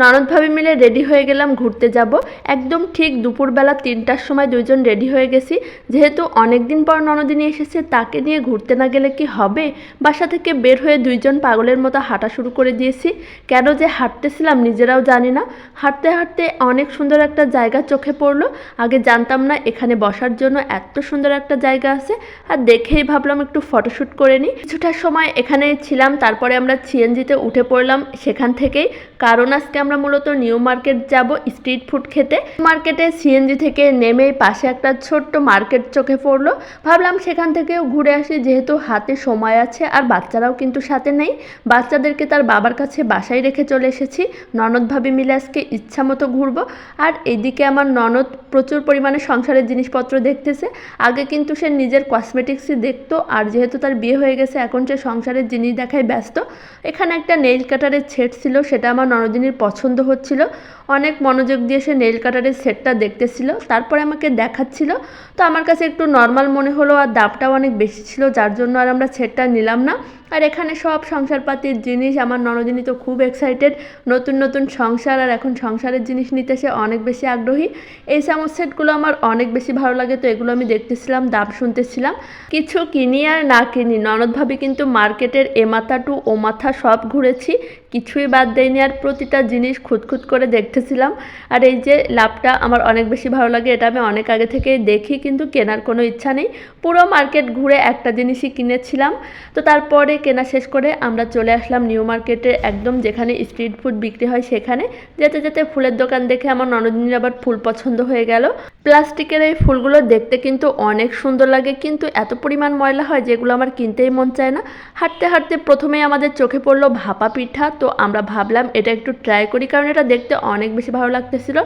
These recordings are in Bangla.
ননদ ভাবি মিলে রেডি হয়ে গেলাম, ঘুরতে যাব। একদম ঠিক দুপুরবেলা তিনটার সময় দুইজন রেডি হয়ে গেছি। যেহেতু অনেক দিন পর ননদিনী এসেছে, তাকে নিয়ে ঘুরতে না গেলে কি হবে? বাসা থেকে বের হয়ে দুইজন পাগলের মতো হাঁটা শুরু করে দিয়েছি। কেন যে হাঁটতেছিলাম নিজেরাও জানি না। হাঁটতে হাঁটতে অনেক সুন্দর একটা জায়গা চোখে পড়ল। আগে জানতাম না এখানে বসার জন্য এত সুন্দর একটা জায়গা আছে। আর দেখেই ভাবলাম একটু ফটোশ্যুট করে নিই। কিছুটা সময় এখানে ছিলাম, তারপরে আমরা সিএনজিতে উঠে পড়লাম। সেখান থেকেই কারণ আজকে আমরা মূলত নিউ মার্কেট যাব স্ট্রিট ফুড খেতে। মার্কেটে সিএনজি থেকে নেমে পাশে একটা ছোট্ট মার্কেট চোখে পড়ল। ভাবলাম সেখান থেকেও ঘুরে আসি, যেহেতু হাতে সময় আছে আর বাচ্চারাও কিন্তু সাথে নেই। বাচ্চাদেরকে তার বাবার কাছে বাসায় রেখে চলে এসেছি। ননদ ভাবি মিলে আজকে ইচ্ছা মতো ঘুরবো। আর এইদিকে আমার ননদ প্রচুর পরিমাণে সংসারের জিনিসপত্র দেখতেছে। আগে কিন্তু সে নিজের কসমেটিক্সই দেখতো, আর যেহেতু তার বিয়ে হয়ে গেছে, এখন সে সংসারের জিনিস দেখায় ব্যস্ত। এখানে একটা নেইল কাটারের ছেট ছিল, সেটা আমার ননদিনীর পছন্দ হচ্ছিল। অনেক মনোযোগ দিয়ে সে নেইল কাটারের সেটটা দেখতেছিল, তারপরে আমাকে দেখাচ্ছিল। তো আমার কাছে একটু নর্মাল মনে হলো আর দামটাও অনেক বেশি ছিল, যার জন্য আর আমরা সেটটা নিলাম না। আর এখানে সব সংসারপাতির জিনিস, আমার ননদিনী তো খুব এক্সাইটেড নতুন নতুন সংসার আর এখন সংসারের জিনিস নিতে সে অনেক বেশি আগ্রহী। এই চামচ সেটগুলো আমার অনেক বেশি ভালো লাগে, তো এগুলো আমি দেখতেছিলাম, দাম শুনতেছিলাম। কিছু কিনি আর না কিনি, ননদ ভাবি কিন্তু মার্কেটের এ মাথা টু ও মাথা সব ঘুরেছি, কিছুই বাদ দেয়নি আর প্রতিটা জিনিস খুঁতখুত করে দেখতেছিলাম। আর এই যে লাভটা আমার অনেক বেশি ভালো লাগে, এটা আমি অনেক আগে থেকে দেখি, কিন্তু কেনার কোনো ইচ্ছা নেই। পুরো মার্কেট ঘুরে একটা জিনিসই কিনেছিলাম। তো তারপরে কেনা শেষ করে আমরা চলে আসলাম নিউ মার্কেটে, একদম যেখানে স্ট্রিট ফুড বিক্রি হয় সেখানে। যেতে যেতে ফুলের দোকান দেখে আমার ননদিনীর আবার ফুল পছন্দ হয়ে গেল। প্লাস্টিকের এই ফুলগুলো দেখতে কিন্তু অনেক সুন্দর লাগে, কিন্তু এত পরিমাণ ময়লা হয় যেগুলো আমার কিনতেই মন চায় না। হাঁটতে হাঁটতে প্রথমেই আমাদের চোখে পড়ল ভাপা পিঠা, তো আমরা ভাবলাম এটা একটু ট্রাই করি, কারণ এটা দেখতে অনেক বেশি ভালো লাগতেছিল।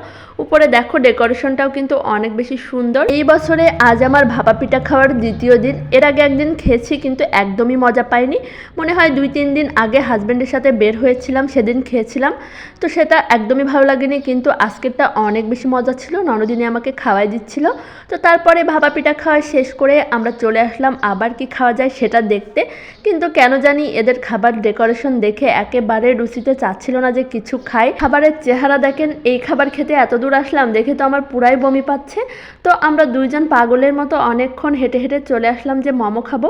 উপরে দেখো ডেকোরেশনটাও কিন্তু অনেক বেশি সুন্দর। এই বছরে আজ আমার ভাপা পিঠা খাওয়ার দ্বিতীয় দিন। এর আগে একদিন খেয়েছি, কিন্তু একদমই মজা পাইনি। মনে হয় দুই তিন দিন আগে হাজব্যান্ডের সাথে বের হয়েছিলাম, সেদিন খেয়েছিলাম। তো সেটা একদমই ভালো লাগেনি, কিন্তু আজকেরটা অনেক বেশি মজা ছিল। ননদিনী আমাকে খাওয়াই দিচ্ছিল। তো তারপরে ভাপা পিঠা খাওয়া শেষ করে আমরা চলে আসলাম। আবার কি খাওয়া যায় সেটা দেখতে। কিন্তু কেন জানি এদের খাবার ডেকোরেশন দেখে একেবারে রুচিতে চাচ্ছিল না যে কিছু খাই। খাবারের চেহারা দেখেন, এই খাবার খেতে এত দূর আসলাম দেখে তো আমার পুরাই বমি পাচ্ছে। তো আমরা দুইজন পাগলের মতো অনেকক্ষণ হেঁটে হেঁটে চলে আসলাম যে মোমো খাব।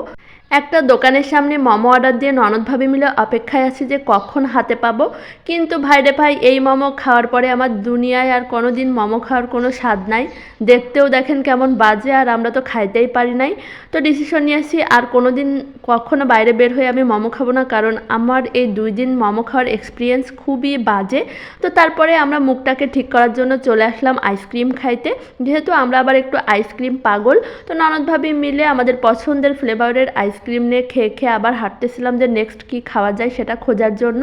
একটা দোকানের সামনে মোমো অর্ডার দিয়ে ননদ ভাবি মিলে অপেক্ষায় আছি যে কখন হাতে পাবো। কিন্তু ভাইরে ভাই, এই মোমো খাওয়ার পরে আমার দুনিয়ায় আর কোনো দিন মোমো খাওয়ার কোনো স্বাদ নাই। দেখতেও দেখেন কেমন বাজে আর আমরা তো খাইতেই পারি নাই। তো ডিসিশন নিয়েছি আর কোনো দিন কখনো বাইরে বের হয়ে আমি মোমো খাব না, কারণ আমার এই দুই দিন মোমো খাওয়ার এক্সপিরিয়েন্স খুবই বাজে। তো তারপরে আমরা মুখটাকে ঠিক করার জন্য চলে আসলাম আইসক্রিম খাইতে। যেহেতু আমরা আবার একটু আইসক্রিম পাগল, তো ননদ ভাবি মিলে আমাদের পছন্দের ফ্লেভারের আইসক্রিম নিয়ে খেয়ে খেয়ে আবার হাঁটতেছিলাম যে নেক্সট কি খাওয়া যায় সেটা খোঁজার জন্য।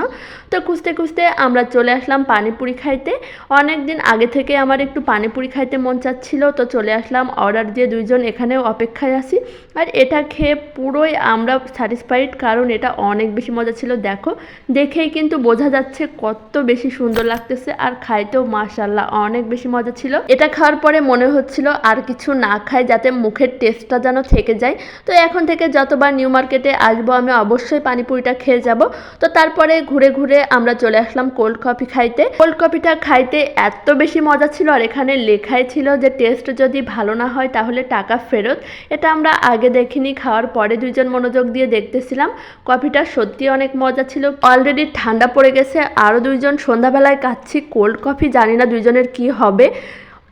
তো খুঁজতে খুঁজতে আমরা চলে আসলাম পানিপুরি খাইতে। অনেক দিন আগে থেকে আমার একটু পানিপুরি খাইতে মন চাচ্ছিল, তো চলে আসলাম অর্ডার দিয়ে দুইজন এখানেও অপেক্ষায় আছি। আর এটা খেয়ে পুরোই আমরা স্যাটিসফাইড কারণ এটা অনেক বেশি মজা ছিল, দেখো। দেখেই কিন্তু বোঝা যাচ্ছে কত বেশি সুন্দর লাগতেছে আর খাইতেও মাশাল্লাহ অনেক বেশি মজা ছিল। এটা খাওয়ার পরে মনে হচ্ছিল আর কিছু না খাই যাতে মুখের টেস্টটা যেন থেকে যায়। তো এখন থেকে যতবার নিউ মার্কেটে আসব, আমি অবশ্যই পানিপুরিটা খেয়ে যাব। তো তারপরে ঘুরে ঘুরে আমরা চলে আসলাম কোল্ড কফি খাইতে। কোল্ড কফিটা খাইতে এত বেশি মজা ছিল, আর এখানে লেখাই ছিল যে টেস্ট যদি ভালো না হয় তাহলে টাকা ফেরত। এটা আমরা আগে দেখিনি, খাওয়ার পরে দুইজন মনোযোগ দিয়ে দেখতেছিলাম। কফিটা সত্যি অনেক মজা ছিল। অলরেডি ঠান্ডা পড়ে গেছে আরও দুইজন সন্ধ্যাবেলায় কাচ্ছি কোল্ড কফি জানি না দুইজনের কি হবে।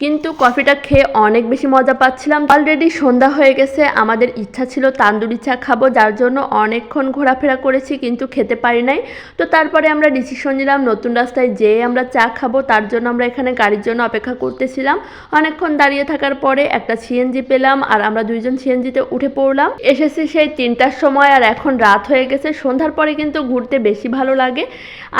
কিন্তু কফিটা খেয়ে অনেক বেশি মজা পাচ্ছিলাম। অলরেডি সন্ধ্যা হয়ে গেছে, আমাদের ইচ্ছা ছিল তান্দুরি চা খাব, যার জন্য অনেকক্ষণ ঘোরাফেরা করেছি, কিন্তু খেতে পারি নাই। তো তারপরে আমরা ডিসিশন নিলাম, নতুন রাস্তায় যেয়ে আমরা চা খাব, তার জন্য আমরা এখানে গাড়ির জন্য অপেক্ষা করতেছিলাম। অনেকক্ষণ দাঁড়িয়ে থাকার পরে একটা সিএনজি পেলাম, আর আমরা দুইজন সিএনজিতে উঠে পড়লাম। এসেছি সেই তিনটার সময়, আর এখন রাত হয়ে গেছে, সন্ধ্যার পরে কিন্তু ঘুরতে বেশি ভালো লাগে।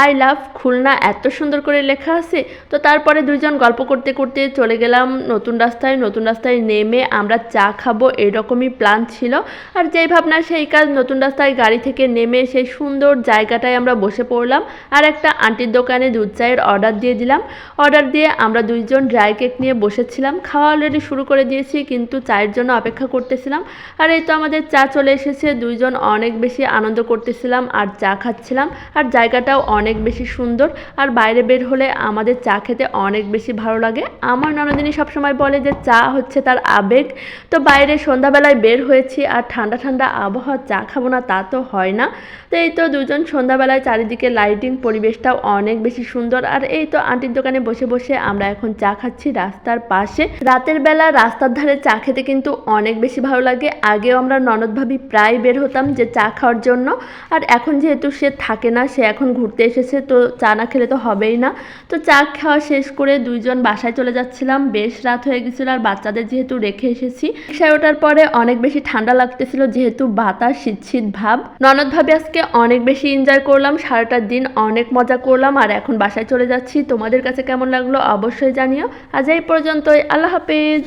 আই লাভ খুলনা, এত সুন্দর করে লেখা আছে। তো তারপরে দুইজন গল্প করতে করতে চলে গেলাম নতুন রাস্তায় নতুন রাস্তায় নেমে আমরা চা খাব, এরকমই প্ল্যান ছিল। আর যেই ভাবনা, সেই কাজ নতুন রাস্তায় গাড়ি থেকে নেমে সেই সুন্দর জায়গাটায় আমরা বসে পড়লাম। আর একটা আন্টির দোকানে দুধ চায়ের অর্ডার দিয়ে দিলাম। অর্ডার দিয়ে আমরা দুইজন ড্রাই কেক নিয়ে বসেছিলাম। খাওয়া অলরেডি শুরু করে দিয়েছি, কিন্তু চায়ের জন্য অপেক্ষা করতেছিলাম। আর এই তো আমাদের চা চলে এসেছে। দুইজন অনেক বেশি আনন্দ করতেছিলাম আর চা খাচ্ছিলাম। আর জায়গাটাও অনেক বেশি সুন্দর। আর বাইরে বের হলে আমাদের চা খেতে অনেক বেশি ভালো লাগে। আমার ননদিনী সবসময় বলে যে চা হচ্ছে তার আবেগ। তো বাইরে সন্ধ্যাবেলায় বের হয়েছি আর ঠান্ডা ঠান্ডা আবহাওয়া চা খাব না তা তো হয় না। তো এই তো দুজন সন্ধ্যাবেলায় চারিদিকে লাইটিং পরিবেশটাও অনেক বেশি সুন্দর। আর এই তো আন্টির দোকানে বসে বসে আমরা এখন চা খাচ্ছি রাস্তার পাশে। রাতের বেলা রাস্তার ধারে চা খেতে কিন্তু অনেক বেশি ভালো লাগে। আগেও আমরা ননদ ভাবি প্রায় বের হতাম যে চা খাওয়ার জন্য। আর এখন যেহেতু সে থাকে না, সে এখন ঘুরতে এসেছে, তো চা না খেলে তো হবেই না। তো চা খাওয়া শেষ করে দুইজন বাসায় চলে যাচ্ছিলাম বেশ রাত হয়ে গেছিল আর বাচ্চাদের যেহেতু রেখে এসেছি, রিক্সায় ওঠার পরে অনেক বেশি ঠান্ডা লাগতেছিল যেহেতু বাতাস শীত ভাব। ননদ ভাবে আজকে অনেক বেশি এনজয় করলাম, সারাটা দিন অনেক মজা করলাম আর এখন বাসায় চলে যাচ্ছি। তোমাদের কাছে কেমন লাগল অবশ্যই জানিও। আজ এই পর্যন্তই, আল্লাহ হাফেজ।